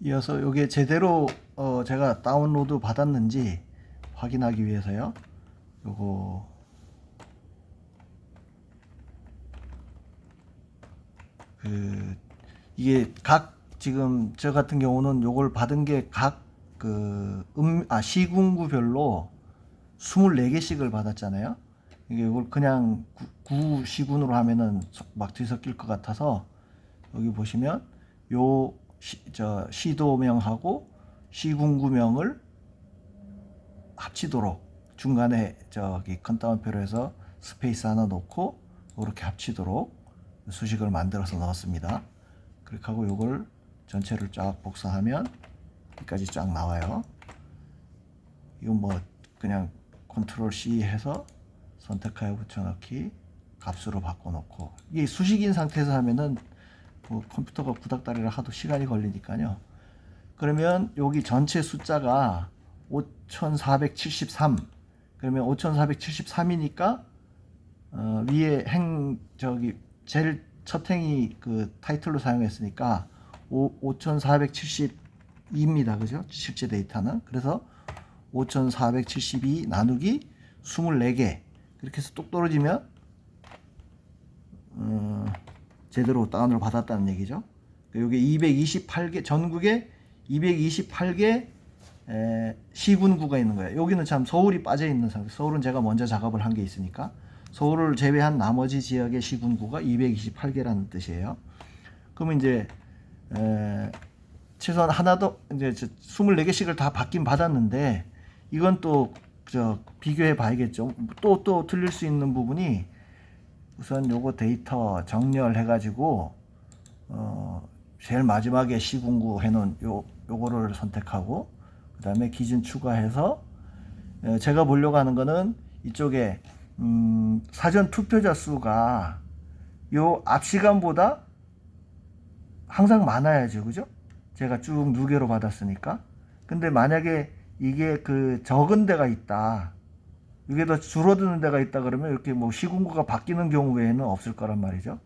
이어서 이게 제대로 어 제가 다운로드 받았는지 확인하기 위해서요. 요거 그 이게 각 지금 저 같은 경우는 요걸 받은 게 각 그 음 아 시군구별로 24개씩을 받았잖아요. 이게 이걸 그냥 구, 구 시군으로 하면은 막 뒤섞일 것 같아서 여기 보시면 요 시, 저 시도명하고 시군구명을 합치도록 중간에 저기 컨다운표로 해서 스페이스 하나 놓고 이렇게 합치도록 수식을 만들어서 넣었습니다. 그렇게 하고 요걸 전체를 쫙 복사하면 여기까지 쫙 나와요. 이건 뭐 그냥 컨트롤 C 해서 선택하여 붙여넣기 값으로 바꿔놓고 이게 수식인 상태에서 하면은 뭐 컴퓨터가 구닥다리를 하도 시간이 걸리니까요. 그러면 여기 전체 숫자가 5473 그러면 5473이니까 어, 위에 행 저기 제일 첫 행이 그 타이틀로 사용했으니까 5472입니다. 그죠? 실제 데이터는. 그래서 5472 나누기 24개. 그렇게 해서 똑 떨어지면 어, 제대로 다운을 받았다는 얘기죠. 여기 228개 전국에 228개 에, 시군구가 있는 거예요. 여기는 참 서울이 빠져 있는 상태. 서울은 제가 먼저 작업을 한 게 있으니까 서울을 제외한 나머지 지역의 시군구가 228개라는 뜻이에요. 그러면 이제 에, 최소한 하나 더 이제 24개씩을 다 받긴 받았는데 이건 또 저 비교해 봐야겠죠. 또 또 틀릴 수 있는 부분이 우선 요거 데이터 정렬해 가지고 어 제일 마지막에 시군구 해 놓은 요 요거를 선택하고 그 다음에 기준 추가해서 에, 제가 보려고 하는 거는 이쪽에 음, 사전 투표자 수가 요 앞 시간보다 항상 많아야죠. 그죠? 제가 쭉 누계로 받았으니까. 근데 만약에 이게 그 적은 데가 있다. 이게 더 줄어드는 데가 있다 그러면 이렇게 뭐 시군구가 바뀌는 경우 외에는 없을 거란 말이죠.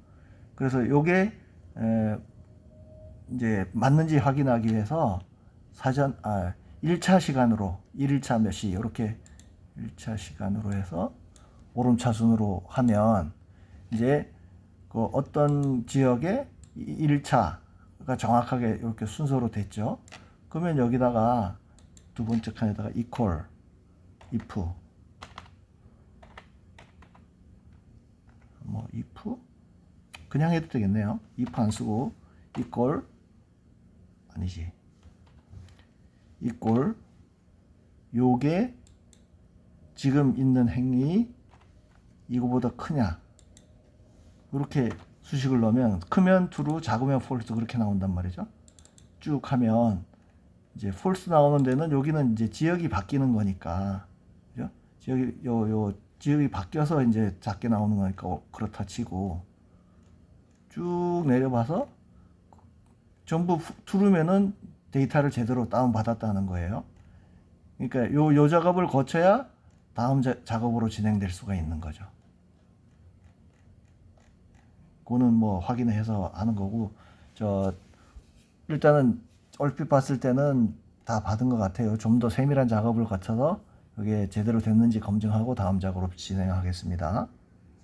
그래서 요게 에, 이제 맞는지 확인하기 위해서 사전 아 1차 시간으로 1일차 몇 시 이렇게 1차 시간으로 해서 오름차 순으로 하면 이제 그 어떤 지역에 1차가 정확하게 이렇게 순서로 됐죠. 그러면 여기다가 두 번째 칸에다가 equal if 뭐 if? 그냥 해도 되겠네요. if 안 쓰고 equal 아니지. equal 요게 지금 있는 행위 이거보다 크냐? 이렇게 수식을 넣으면 크면 true 작으면 false 그렇게 나온단 말이죠. 쭉 하면 이제 false 나오는 데는 여기는 이제 지역이 바뀌는 거니까. 그죠? 지역이 요, 요 지역이 바뀌어서 이제 작게 나오는 거니까 어, 그렇다 치고 쭉 내려봐서 전부 true면은 데이터를 제대로 다운 받았다는 거예요. 그러니까 요, 요 작업을 거쳐야 다음 자, 작업으로 진행될 수가 있는 거죠. 그거는 뭐 확인해서 하는 거고, 저, 일단은 얼핏 봤을 때는 다 받은 것 같아요. 좀 더 세밀한 작업을 거쳐서 이게 제대로 됐는지 검증하고 다음 작업으로 진행하겠습니다.